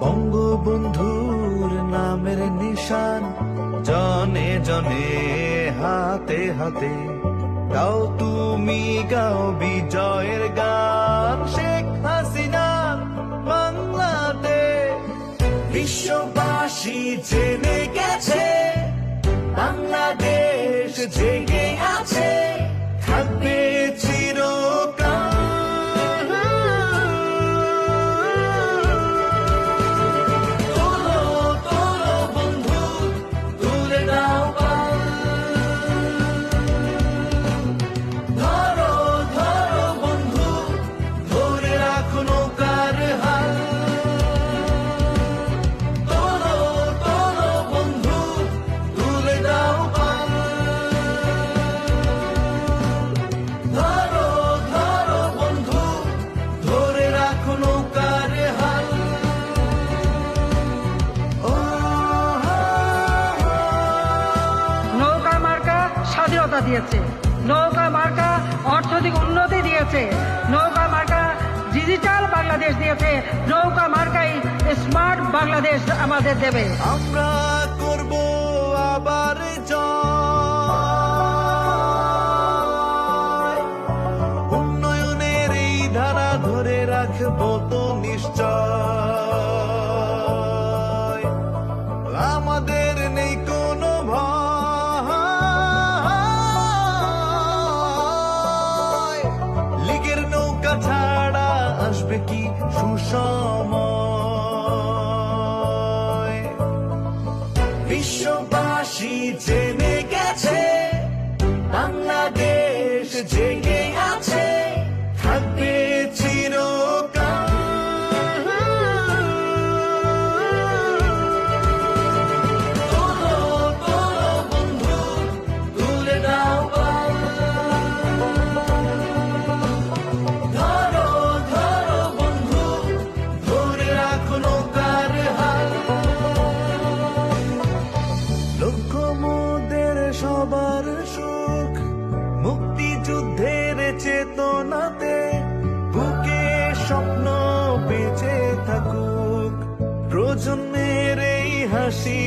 বঙ্গবন্ধুর নামের নিশান। জনে জনে হাতে হাতে। গাও তুমি গাও বিজয়ের গান। দিয়েছে। নৌকা মার্কা অর্থনৈতিক উন্নতি দিয়েছে। নৌকা মার্কা ডিজিটাল বাংলাদেশ দিয়েছে। নৌকা মার্কাই স্মার্ট বাংলাদেশ আমাদের দেবে। আমরা করব আবার উন্নয়নের এই ধারা ধরে রাখব তো নিশ্চয়। কি সুষম বিশ্ববাসী জেনে গেছে বাংলাদেশ জেগে আমাদের সবার সুখ। মুক্তিযুদ্ধের চেতনাতে বুকে স্বপ্ন বেঁচে থাকুক। প্রজন্মের এই হাসি